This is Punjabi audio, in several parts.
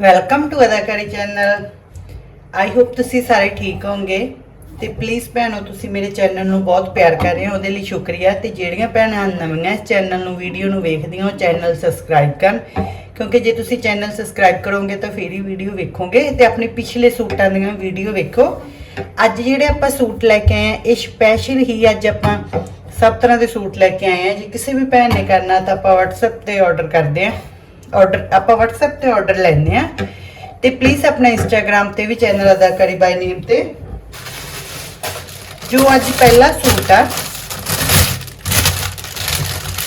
Welcome to Adakari channel I hope ਤੁਸੀਂ ਸਾਰੇ ਠੀਕ ਹੋਵੋਗੇ ਤੇ ਪਲੀਜ਼ ਭੈਣੋ, ਤੁਸੀਂ ਮੇਰੇ ਚੈਨਲ ਨੂੰ ਬਹੁਤ ਪਿਆਰ ਕਰ ਰਹੇ ਹੋ, ਉਹਦੇ ਲਈ ਸ਼ੁਕਰੀਆ। ਤੇ ਜਿਹੜੀਆਂ ਭੈਣਾਂ ਨਵੀਆਂ ਇਸ ਚੈਨਲ ਨੂੰ ਵੀਡੀਓ ਨੂੰ ਵੇਖਦੀਆਂ, ਉਹ ਚੈਨਲ ਸਬਸਕ੍ਰਾਈਬ ਕਰਨ। ਕਿਉਂਕਿ ਜੇ ਤੁਸੀਂ ਚੈਨਲ ਸਬਸਕ੍ਰਾਈਬ ਕਰੋਗੇ ਤਾਂ ਫੇਰ ਹੀ ਵੀਡੀਓ ਵੇਖੋਗੇ ਤੇ ਆਪਣੇ ਪਿਛਲੇ ਸੂਟਾਂ ਦੀਆਂ ਵੀਡੀਓ ਵੇਖੋ। ਅੱਜ ਜਿਹੜੇ ਆਪਾਂ ਸੂਟ ਲੈ ਕੇ ਆਏ ਆ, ਇਹ ਸਪੈਸ਼ਲ ਹੀ ਅੱਜ ਆਪਾਂ ਸਭ ਤਰ੍ਹਾਂ ਦੇ ਸੂਟ ਲੈ ਕੇ ਆਏ ਆ। ਜੇ ਕਿਸੇ ਵੀ ਭੈਣ ਨੇ ਕਰਨਾ ਤਾਂ ਆਪਾਂ WhatsApp ਤੇ ਆਰਡਰ ਕਰਦੇ ਆ। ਆਰਡਰ ਆਪਾਂ WhatsApp ਤੇ ਆਰਡਰ ਲੈਂਦੇ ਆ ਤੇ ਪਲੀਜ਼ ਆਪਣਾ Instagram ਤੇ ਵੀ ਚੈਨਲ ਅਦਾਕਾਰੀ ਬਾਈ ਨੇਮ ਤੇ। ਜੋ ਅੱਜ ਪਹਿਲਾ ਸੂਟ ਆ।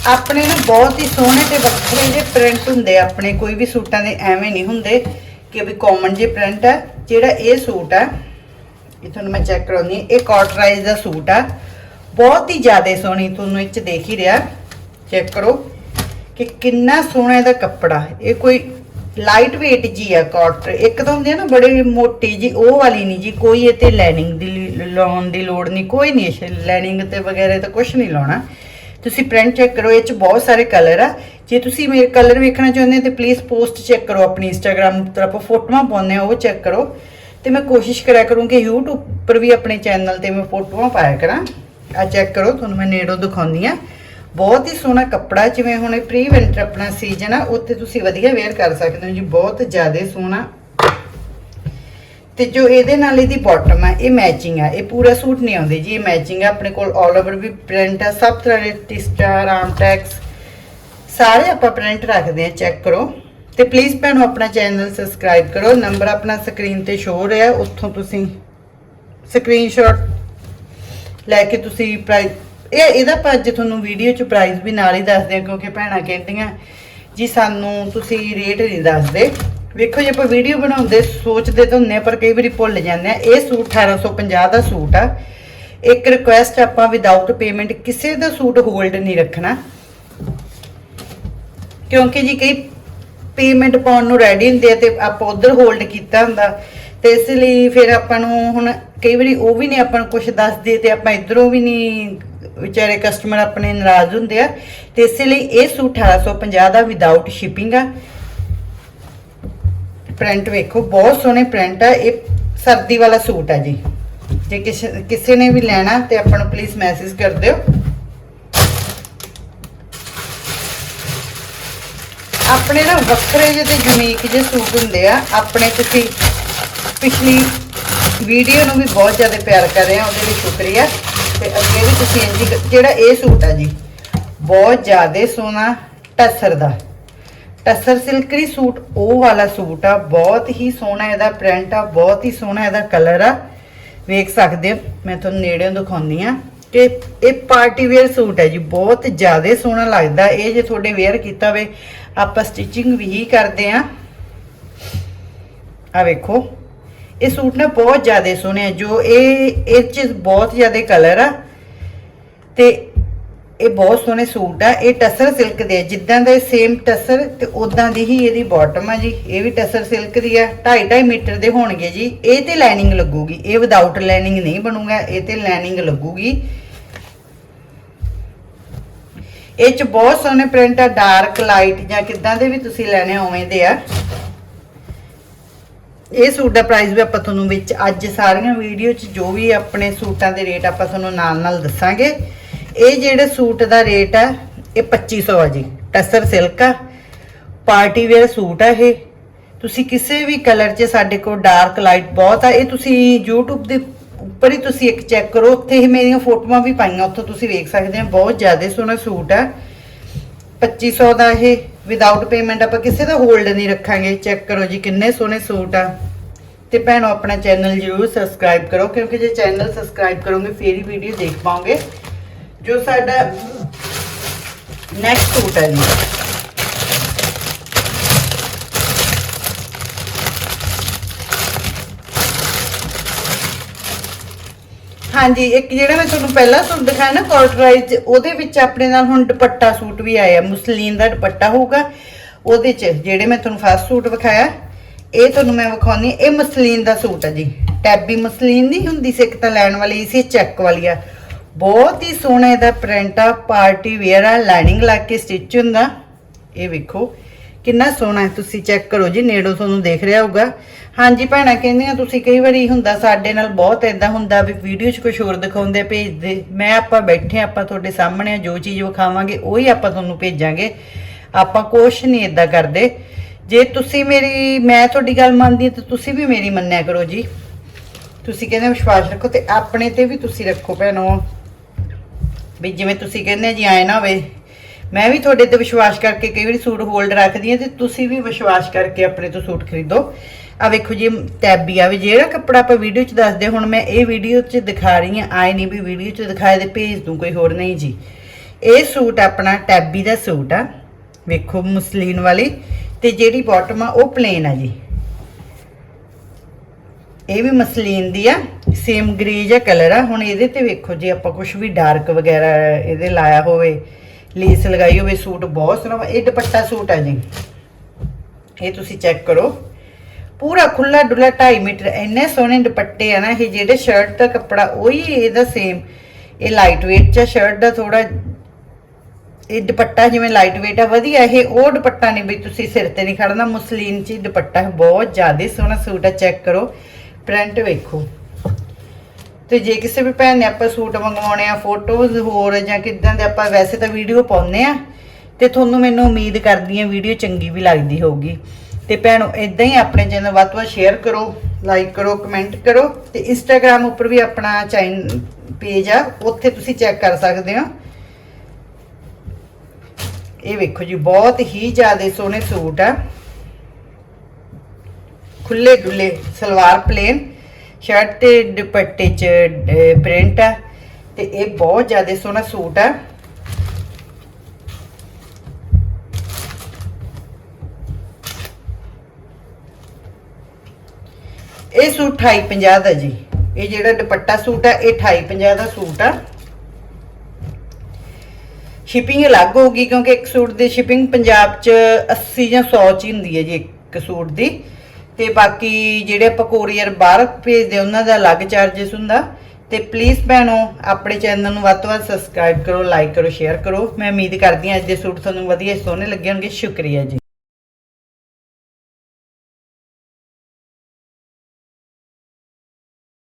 ਆਪਣੇ ਨਾ ਬਹੁਤ ਹੀ ਸੋਹਣੇ ਤੇ ਵੱਖਰੇ ਜਿਹੇ ਪ੍ਰਿੰਟ ਹੁੰਦੇ ਆ ਆਪਣੇ, ਕੋਈ ਵੀ ਸੂਟਾਂ ਦੇ ਐਵੇਂ ਨਹੀਂ ਹੁੰਦੇ ਕਿ ਵੀ ਕਾਮਨ ਜਿਹੇ ਪ੍ਰਿੰਟ ਆ, ਜਿਹੜਾ ਇਹ ਸੂਟ ਆ, ਇਹ ਤੁਹਾਨੂੰ ਮੈਂ ਚੈੱਕ ਕਰਾਉਣੀ ਹੈ, ਇਹ ਕਾਟਰਾਈਜ਼ ਦਾ ਸੂਟ ਆ। ਬਹੁਤ ਹੀ ਜ਼ਿਆਦਾ ਸੋਹਣੀ, ਤੁਹਾਨੂੰ ਇਹ ਚ ਦੇਖ ਹੀ ਰਿਹਾ। ਚੈੱਕ ਕਰੋ। ਕਿ ਕਿੰਨਾ ਸੋਹਣਾ ਇਹਦਾ ਕੱਪੜਾ ਇਹ ਕੋਈ ਲਾਈਟ weight ਜੀ ਆ ਕਾਟ ਇੱਕ ਤਾਂ ਹੁੰਦੀ ਆ ਨਾ ਬੜੀ ਮੋਟੀ ਜੀ, ਉਹ ਵਾਲੀ ਨਹੀਂ ਜੀ, ਕੋਈ ਇਹ ਤੇ ਲੈਨਿੰਗ ਦੀ ਲਾਉਣ ਦੀ ਲੋੜ ਨਹੀਂ, ਕੋਈ ਨਹੀਂ ਲਾਈਨਿੰਗ ਤੇ ਵਗੈਰਾ ਤਾਂ ਕੁਝ ਨਹੀਂ ਲਾਉਣਾ। ਤੁਸੀਂ ਪ੍ਰਿੰਟ ਚੈੱਕ ਕਰੋ, ਇਹ ਚ ਬਹੁਤ ਸਾਰੇ ਕਲਰ ਆ। ਜੇ ਤੁਸੀਂ ਮੇਰੇ ਕਲਰ ਵੇਖਣਾ ਚਾਹੁੰਦੇ ਹੋ ਤੇ ਪਲੀਜ਼ ਪੋਸਟ ਚੈੱਕ ਕਰੋ ਆਪਣੀ ਇੰਸਟਾਗ੍ਰam ਉੱਤੇ ਆਪਾਂ ਫੋਟੋਆਂ ਪਾਉਂਦੇ ਆ ਉਹ ਚੈੱਕ ਕਰੋ। ਤੇ ਮੈਂ ਕੋਸ਼ਿਸ਼ ਕਰਿਆ ਕਰੂੰ ਕਿ YouTube ਪਰ ਵੀ ਆਪਣੇ ਚੈਨਲ ਤੇ ਮੈਂ ਫੋਟੋਆਂ ਪਾਇਆ ਕਰਾਂ। ਆ ਚੈੱਕ ਕਰੋ, ਤੁਹਾਨੂੰ ਮੈਂ ਨੇੜੋਂ ਦਿਖਾਉਂਦੀ ਆ। ਬਹੁਤ ਹੀ ਸੋਹਣਾ ਕੱਪੜਾ ਜਿਵੇਂ ਹੁਣ ਇਹ ਪ੍ਰੀ ਵਿੰਟਰ ਆਪਣਾ ਸੀਜ਼ਨ ਆ, ਉੱਥੇ ਤੁਸੀਂ ਵਧੀਆ ਵੇਅਰ ਕਰ ਸਕਦੇ ਹੋ ਜੀ, ਬਹੁਤ ਜ਼ਿਆਦਾ ਸੋਹਣਾ। ਤੇ ਜੋ ਇਹਦੇ ਨਾਲ ਇਹਦੀ ਬਾਟਮ ਆ, ਇਹ ਮੈਚਿੰਗ ਆ, ਇਹ ਪੂਰਾ ਸੂਟ ਨਹੀਂ ਆਉਂਦੀ ਜੀ, ਇਹ ਮੈਚਿੰਗ ਆ, ਆਪਣੇ ਕੋਲ 올 ਓਵਰ ਵੀ ਪ੍ਰਿੰਟ ਆ, ਸਭ ਤਰ੍ਹਾਂ ਦੇ ਟਿਸਟਾ ਆਰਮਟੈਕਸ ਸਾਰੇ ਆਪਾਂ ਪ੍ਰਿੰਟ ਰੱਖਦੇ ਆ ਚੈੱਕ ਕਰੋ। ਤੇ ਪਲੀਜ਼ ਭੈਣੋ, ਆਪਣਾ ਚੈਨਲ ਸਬਸਕ੍ਰਾਈਬ ਕਰੋ ਨੰਬਰ ਆਪਣਾ ਸਕਰੀਨ ਤੇ ਸ਼ੋ ਹੋ ਰਿਹਾ, ਉੱਥੋਂ ਤੁਸੀਂ ਸਕਰੀਨਸ਼ਾਟ ਲੈ ਕੇ ਤੁਸੀਂ ਪ੍ਰਾਈਸ ਇਹ ਇਹਦਾ ਆਪਾਂ ਅੱਜ ਤੁਹਾਨੂੰ ਵੀਡੀਓ ਚ ਪ੍ਰਾਈਸ ਵੀ ਨਾਲ ਹੀ ਦੱਸਦੇ ਆ ਕਿਉਂਕਿ ਭੈਣਾਂ ਕਹਿੰਦੀਆਂ ਜੀ ਸਾਨੂੰ ਤੁਸੀਂ ਰੇਟ ਨਹੀਂ ਦੱਸਦੇ। ਵੇਖੋ ਜੇ ਆਪਾਂ ਵੀਡੀਓ ਬਣਾਉਂਦੇ ਸੋਚਦੇ ਤਾਂ ਹੁੰਨੇ ਆ, ਪਰ ਕਈ ਵਾਰੀ ਭੁੱਲ ਜਾਂਦੇ ਆ ਇਹ ਸੂਟ 1850 ਦਾ ਸੂਟ ਆ। ਇੱਕ ਰਿਕੁਐਸਟ ਆਪਾਂ ਵਿਦਆਊਟ ਪੇਮੈਂਟ ਕਿਸੇ ਦਾ ਸੂਟ ਹੋਲਡ ਨਹੀਂ ਰੱਖਣਾ। ਕਿਉਂਕਿ ਜੀ ਕਈ ਪੇਮੈਂਟ ਪਾਉਣ ਨੂੰ ਰੈਡੀ ਹੁੰਦੇ ਆ ਤੇ ਆਪਾਂ ਉਧਰ ਹੋਲਡ ਕੀਤਾ ਹੁੰਦਾ। ਤੇ ਇਸ ਲਈ ਫਿਰ ਆਪਾਂ ਨੂੰ ਹੁਣ ਕਈ ਵਾਰੀ ਉਹ ਵੀ ਨਹੀਂ ਆਪਾਂ ਨੂੰ ਕੁਝ ਦੱਸਦੇ ਤੇ ਆਪਾਂ ਇਧਰੋਂ ਵੀ ਨਹੀਂ ਵਿਚਾਰੇ ਕਸਟਮਰ ਆਪਣੇ ਨਾਰਾਜ਼ ਹੁੰਦੇ ਆ, ਤੇ ਇਸੇ ਲਈ ਇਹ ਸੂਟ 1850 ਦਾ ਵਿਦਆਊਟ ਸ਼ਿਪਿੰਗ ਆ। ਪ੍ਰਿੰਟ ਵੇਖੋ, ਬਹੁਤ ਸੋਹਣੇ ਪ੍ਰਿੰਟ ਆ, ਇਹ ਸਰਦੀ ਵਾਲਾ ਸੂਟ ਆ ਜੀ। ਜੇ ਕਿਸੇ ਕਿਸੇ ਨੇ ਵੀ ਲੈਣਾ ਤੇ ਆਪਾਂ ਨੂੰ ਪਲੀਜ਼ ਮੈਸੇਜ ਕਰ ਦਿਓ। ਆਪਣੇ ਨਾ ਵੱਖਰੇ ਜਿਹੇ ਤੇ ਯੂਨੀਕ ਜਿਹੇ ਸੂਟ ਹੁੰਦੇ ਆ, ਆਪਣੇ ਤੁਸੀਂ ਪਿਛਲੀ ਵੀਡੀਓ ਨੂੰ ਵੀ ਬਹੁਤ ਜ਼ਿਆਦਾ ਪਿਆਰ ਕਰ ਰਹੇ ਆ, ਉਹਦੇ ਲਈ ਸ਼ੁਕਰੀਆ। ਤੇ ਅੱਗੇ ਵੀ ਤੁਸੀਂ ਇੰਜ ਜਿਹੜਾ ਇਹ ਸੂਟ ਆ ਜੀ, ਬਹੁਤ ਜ਼ਿਆਦਾ ਸੋਹਣਾ ਟਸਰ ਦਾ। ਟਸਰ ਸਿਲਕਰੀ ਸੂਟ, ਉਹ ਵਾਲਾ ਸੂਟ ਆ, ਬਹੁਤ ਹੀ ਸੋਹਣਾ ਇਹਦਾ ਪ੍ਰਿੰਟ ਆ, ਬਹੁਤ ਹੀ ਸੋਹਣਾ ਇਹਦਾ ਕਲਰ ਆ। ਵੇਖ ਸਕਦੇ ਹੋ, ਮੈਂ ਤੁਹਾਨੂੰ ਨੇੜਿਓਂ ਦਿਖਾਉਂਦੀ ਆ ਕਿ ਇਹ ਪਾਰਟੀ ਵੇਅਰ ਸੂਟ ਹੈ ਜੀ, ਬਹੁਤ ਜ਼ਿਆਦਾ ਸੋਹਣਾ ਲੱਗਦਾ। ਇਹ ਜੇ ਤੁਹਾਡੇ ਵੇਅਰ ਕੀਤਾ ਹੋਵੇ, ਆਪਾਂ ਸਟਿਚਿੰਗ ਵੀ ਕਰਦੇ ਆ ਆ ਵੇਖੋ। ਇਹ ਸੂਟ ਨਾ ਬਹੁਤ ਜ਼ਿਆਦਾ ਸੋਹਣੇ ਆ, ਜੋ ਇਹ ਇਹ ਚ ਬਹੁਤ ਜ਼ਿਆਦਾ ਕਲਰ ਆ। ਤੇ ਇਹ ਬਹੁਤ ਸੋਹਣੇ ਸੂਟ ਆ। ਇਹ ਟਸਰ ਸਿਲਕ ਦੇ ਆ। ਜਿੱਦਾਂ ਦੇ ਸੇਮ ਟਸਰ ਤੇ ਉਦਾਂ ਦੀ ਹੀ ਇਹਦੀ ਬਾਟਮ ਆ ਜੀ। ਇਹ ਵੀ ਟਸਰ ਸਿਲਕ ਦੀ ਆ। 2.5 2.5 ਮੀਟਰ ਦੇ ਹੋਣਗੇ ਜੀ। ਇਹ ਤੇ ਲਾਈਨਿੰਗ ਲੱਗੂਗੀ। ਇਹ ਵਿਦਆਊਟ ਲਾਈਨਿੰਗ ਨਹੀਂ ਬਣੂਗਾ। ਇਹ ਤੇ ਲਾਈਨਿੰਗ ਲੱਗੂਗੀ। ਇਹ ਚ ਬਹੁਤ ਸੋਹਣੇ ਪ੍ਰਿੰਟ ਆ। ਡਾਰਕ ਲਾਈਟ ਜਾਂ ਕਿੱਦਾਂ ਦੇ ਵੀ ਤੁਸੀਂ ਲੈਣੇ ਉਵੇਂ ਦੇ ਆ। ਇਹ ਸੂਟ ਦਾ ਪ੍ਰਾਈਸ ਵੀ ਆਪਾਂ ਤੁਹਾਨੂੰ ਵਿੱਚ ਅੱਜ ਸਾਰੀਆਂ ਵੀਡੀਓ 'ਚ ਜੋ ਵੀ ਆਪਣੇ ਸੂਟਾਂ ਦੇ ਰੇਟ ਆਪਾਂ ਤੁਹਾਨੂੰ ਨਾਲ ਨਾਲ ਦੱਸਾਂਗੇ। ਇਹ ਜਿਹੜੇ ਸੂਟ ਦਾ ਰੇਟ ਆ, ਇਹ 2500 ਆ ਜੀ। ਟਸਰ ਸਿਲਕ ਆ ਪਾਰਟੀ ਵੇਅਰ ਸੂਟ ਆ ਇਹ। ਤੁਸੀਂ ਕਿਸੇ ਵੀ ਕਲਰ 'ਚ ਸਾਡੇ ਕੋਲ ਡਾਰਕ ਲਾਈਟ ਬਹੁਤ ਆ, ਇਹ ਤੁਸੀਂ YouTube ਦੇ ਉੱਪਰ ਹੀ ਤੁਸੀਂ ਇੱਕ ਚੈੱਕ ਕਰੋ। ਉੱਥੇ ਹੀ ਮੇਰੀਆਂ ਫੋਟੋਆਂ ਵੀ ਪਾਈਆਂ, ਉੱਥੋਂ ਤੁਸੀਂ ਵੇਖ ਸਕਦੇ ਹੋ ਬਹੁਤ ਜ਼ਿਆਦਾ ਸੋਹਣਾ ਸੂਟ ਆ। 2500 ਦਾ ਇਹ। ਵਿਦਆਊਟ ਪੇਮੈਂਟ ਆਪਾਂ ਕਿਸੇ ਦਾ ਹੋਲਡ ਨਹੀਂ ਰੱਖਾਂਗੇ। ਚੈੱਕ ਕਰੋ ਜੀ ਕਿੰਨੇ ਸੋਹਣੇ ਸੂਟ ਆ। ਤੇ ਭੈਣੋ, ਆਪਣਾ ਚੈਨਲ ਜਰੂਰ ਸਬਸਕ੍ਰਾਈਬ ਕਰੋ, ਕਿਉਂਕਿ ਜੇ ਚੈਨਲ ਸਬਸਕ੍ਰਾਈਬ ਕਰੋਗੇ, ਫੇਰ ਹੀ ਵੀਡੀਓ ਦੇਖ ਪਾਓਗੇ। ਜੋ ਸਾਡਾ ਨੈਕਸਟ ਸੂਟ ਹੈ ਜੀ। ਹਾਂਜੀ, ਇੱਕ ਜਿਹੜਾ ਮੈਂ ਤੁਹਾਨੂੰ ਪਹਿਲਾਂ ਸੂਟ ਦਿਖਾਇਆ ਨਾ ਕਾਟਰਾਈਜ਼ ਉਹਦੇ ਵਿੱਚ ਆਪਣੇ ਨਾਲ ਹੁਣ ਦੁਪੱਟਾ ਸੂਟ ਵੀ ਆਇਆ ਮੁਸਲੀਨ ਦਾ ਦੁਪੱਟਾ ਹੋਊਗਾ। ਉਹਦੇ 'ਚ ਜਿਹੜੇ ਮੈਂ ਤੁਹਾਨੂੰ ਫਸਟ ਸੂਟ ਵਿਖਾਇਆ, ਇਹ ਤੁਹਾਨੂੰ ਮੈਂ ਵਿਖਾਉਣੀ ਇਹ ਮਸਲੀਨ ਦਾ ਸੂਟ ਹੈ ਜੀ। ਟੈਬੀ ਮਸਲੀਨ ਦੀ ਹੁੰਦੀ ਸੀ ਇੱਕ ਤਾਂ ਲੈਣ ਵਾਲੀ ਸੀ, ਚੈੱਕ ਵਾਲੀ ਆ। ਬਹੁਤ ਹੀ ਸੋਹਣਾ ਇਹਦਾ ਪ੍ਰਿੰਟ ਆ, ਪਾਰਟੀ ਵੇਅਰ ਆ ਲਾਈਨਿੰਗ ਲਾ ਕੇ ਸਟਿਚ ਹੁੰਦਾ। ਇਹ ਵੇਖੋ ਕਿੰਨਾ ਸੋਹਣਾ ਹੈ, ਤੁਸੀਂ ਚੈੱਕ ਕਰੋ ਜੀ, ਨੇੜੋਂ ਤੁਹਾਨੂੰ ਦੇਖ ਰਿਹਾ ਹੋਊਗਾ। ਹਾਂਜੀ ਭੈਣਾਂ, ਕਹਿੰਦੀਆਂ ਤੁਸੀਂ ਕਈ ਵਾਰੀ ਹੁੰਦਾ, ਸਾਡੇ ਨਾਲ ਬਹੁਤ ਇਦਾਂ ਹੁੰਦਾ ਵੀ ਵੀਡੀਓ 'ਚ ਕੁਝ ਹੋਰ ਦਿਖਾਉਂਦੇ, ਭੇਜਦੇ। ਮੈਂ ਆਪਾਂ ਬੈਠੇ ਆਪਾਂ ਤੁਹਾਡੇ ਸਾਹਮਣੇ ਜੋ ਚੀਜ਼ ਵਿਖਾਵਾਂਗੇ, ਉਹੀ ਆਪਾਂ ਤੁਹਾਨੂੰ ਭੇਜਾਂਗੇ। ਆਪਾਂ ਕੁਛ ਨਹੀਂ ਇਦਾਂ ਕਰਦੇ। ਜੇ ਤੁਸੀਂ ਮੇਰੀ, ਮੈਂ ਤੁਹਾਡੀ ਗੱਲ ਮੰਨਦੀ ਹਾਂ, ਤਾਂ ਤੁਸੀਂ ਵੀ ਮੇਰੀ ਮੰਨਿਆ ਕਰੋ ਜੀ। ਤੁਸੀਂ ਕਹਿੰਦੇ ਵਿਸ਼ਵਾਸ ਰੱਖੋ ਤੇ ਆਪਣੇ ਤੇ ਵੀ ਤੁਸੀਂ ਰੱਖੋ ਭੈਣੋ। ਵੀ ਜਿਵੇਂ ਤੁਸੀਂ ਕਹਿੰਦੇ ਜੀ, ਆਏ ਨਾ ਹੋਵੇ। ਮੈਂ ਵੀ ਤੁਹਾਡੇ ਤੇ ਵਿਸ਼ਵਾਸ ਕਰਕੇ ਕਈ ਵਾਰੀ ਸੂਟ ਹੋਲਡ ਰੱਖਦੀ ਹਾਂ ਤੇ ਤੁਸੀਂ ਵੀ ਵਿਸ਼ਵਾਸ ਕਰਕੇ ਆਪਣੇ ਤੋਂ ਸੂਟ ਖਰੀਦੋ। ਆ ਵੇਖੋ ਜੀ, ਟੈਬੀ ਆ ਵੀ, ਜਿਹੜਾ ਕੱਪੜਾ ਆਪਾਂ ਵੀਡੀਓ 'ਚ ਦੱਸਦੇ, ਹੁਣ ਮੈਂ ਇਹ ਵੀਡੀਓ 'ਚ ਦਿਖਾ ਰਹੀ ਹਾਂ, ਆਏ ਨਹੀਂ ਵੀ ਵੀਡੀਓ 'ਚ ਦਿਖਾਏ ਤੇ ਭੇਜ ਦੂੰ, ਕੋਈ ਹੋਰ ਨਹੀਂ ਜੀ। ਇਹ ਸੂਟ ਆਪਣਾ ਟੈਬੀ ਦਾ ਸੂਟ ਆ, ਵੇਖੋ ਮਸਲੀਨ ਵਾਲੀ, ਤੇ ਜਿਹੜੀ ਬਾਟਮ ਆ, ਉਹ ਪਲੇਨ ਆ ਜੀ। ਇਹ ਵੀ ਮਸਲੀਨ ਦੀ ਆ ਸੇਮ ਗ੍ਰੇ ਜਿਹਾ ਕਲਰ ਆ, ਹੁਣ ਇਹਦੇ ਤੇ ਵੇਖੋ ਜੇ, ਆਪਾਂ ਕੁਝ ਵੀ ਡਾਰਕ ਵਗੈਰਾ ਇਹਦੇ ਲਾਇਆ ਹੋਵੇ ਲੇਸ ਲਗਾਈ ਹੋਵੇ ਸੂਟ, ਬਹੁਤ ਸੋਹਣਾ ਇਹ ਦੁਪੱਟਾ ਸੂਟ ਆ ਜੀ। ਇਹ ਤੁਸੀਂ ਚੈੱਕ ਕਰੋ। ਪੂਰਾ ਖੁੱਲਾ ਡੁੱਲਾ 2.5 ਮੀਟਰ, ਇੰਨੇ ਸੋਹਣੇ ਦੁਪੱਟੇ ਆ ਨਾ, ਇਹ ਜਿਹੜੇ ਸ਼ਰਟ ਦਾ ਕੱਪੜਾ, ਉਹੀ ਇਹਦਾ ਸੇਮ ਇਹ ਲਾਈਟ weight ਚ ਸ਼ਰਟ ਦਾ ਥੋੜਾ ਇਹ ਦੁਪੱਟਾ ਜਿਵੇਂ ਲਾਈਟ weight ਆ, ਵਧੀਆ, ਇਹ ਉਹ ਦੁਪੱਟਾ ਨਹੀਂ ਵੀ ਤੁਸੀਂ ਸਿਰ ਤੇ ਨਹੀਂ ਖੜਨਾ ਮੁਸਲੀਨ ਚ ਦੁਪੱਟਾ, ਬਹੁਤ ਜ਼ਿਆਦਾ ਸੋਹਣਾ ਸੂਟ ਆ, ਚੈੱਕ ਕਰੋ। ਪ੍ਰਿੰਟ ਵੇਖੋ। ਤੇ ਜੇ ਕਿਸੇ ਵੀ ਭੈਣ ਨੇ ਆਪਾਂ ਸੂਟ ਮੰਗਵਾਉਣੇ ਆ ਫੋਟੋਜ਼ ਹੋਰ ਜਾਂ ਕਿਦਾਂ ਦੇ ਆਪਾਂ ਵੈਸੇ ਤਾਂ ਵੀਡੀਓ ਪਾਉਂਦੇ ਆ, ਤੇ ਤੁਹਾਨੂੰ ਮੈਨੂੰ ਉਮੀਦ ਕਰਦੀ ਆ ਵੀਡੀਓ ਚੰਗੀ ਵੀ ਲੱਗਦੀ ਹੋਊਗੀ। ਤੇ ਭੈਣੋ ਇਦਾਂ ਹੀ ਆਪਣੇ ਚੈਨਲ ਵੱਧ ਤੋਂ ਵੱਧ ਸ਼ੇਅਰ ਕਰੋ ਲਾਈਕ ਕਰੋ ਕਮੈਂਟ ਕਰੋ, ਤੇ ਇੰਸਟਾਗ੍ਰam ਉੱਪਰ ਵੀ ਆਪਣਾ ਚੈਨਲ ਪੇਜ ਆ, ਉੱਥੇ ਤੁਸੀਂ ਚੈੱਕ ਕਰ ਸਕਦੇ ਹੋ। ਇਹ ਵੇਖੋ ਜੀ, ਬਹੁਤ ਹੀ ਜ਼ਿਆਦਾ ਸੋਹਣੇ ਸੂਟ ਆ। ਖੁੱਲੇ ਡੁੱਲੇ ਸਲਵਾਰ ਪਲੇਨ ਸ਼ਰਟ ਤੇ ਦੁਪੱਟੇ ਚ ਪ੍ਰਿੰਟ ਆ ਤੇ ਇਹ ਬਹੁਤ ਜ਼ਿਆਦਾ ਸੋਹਣਾ ਸੂਟ ਆ। ਇਹ ਸੂਟ 2850 ਦਾ ਜੀ। ਇਹ ਜਿਹੜਾ ਦੁਪੱਟਾ ਸੂਟ ਆ, ਇਹ 2850 ਦਾ ਸੂਟ ਆ। ਸ਼ਿਪਿੰਗ ਅਲੱਗ ਹੋਗੀ ਕਿਉਂਕਿ ਇੱਕ ਸੂਟ ਦੀ ਸ਼ਿਪਿੰਗ ਪੰਜਾਬ 'ਚ 80 ਜਾਂ 100 ਚ ਹੁੰਦੀ ਹੈ ਜੀ, ਇੱਕ ਸੂਟ ਦੀ। ਤੇ ਬਾਕੀ ਜਿਹੜੇ ਆਪਾਂ ਕੋਰੀਅਰ ਬਾਹਰ ਭੇਜਦੇ ਉਹਨਾਂ ਦਾ ਅਲੱਗ ਚਾਰजेस ਹੁੰਦਾ। ਤੇ ਪਲੀਜ਼ ਭੈਣੋ, ਆਪਣੇ ਚੈਨਲ ਨੂੰ ਵੱਧ ਤੋਂ ਵੱਧ ਸਬਸਕ੍ਰਾਈਬ ਕਰੋ ਲਾਈਕ ਕਰੋ ਸ਼ੇਅਰ ਕਰੋ। ਮੈਂ ਉਮੀਦ ਕਰਦੀ ਹਾਂ ਅੱਜ ਦੇ ਸੂਟ ਤੁਹਾਨੂੰ ਵਧੀਆ ਸੋਹਣੇ ਲੱਗੇ ਹੋਣਗੇ। ਸ਼ੁਕਰੀਆ ਜੀ।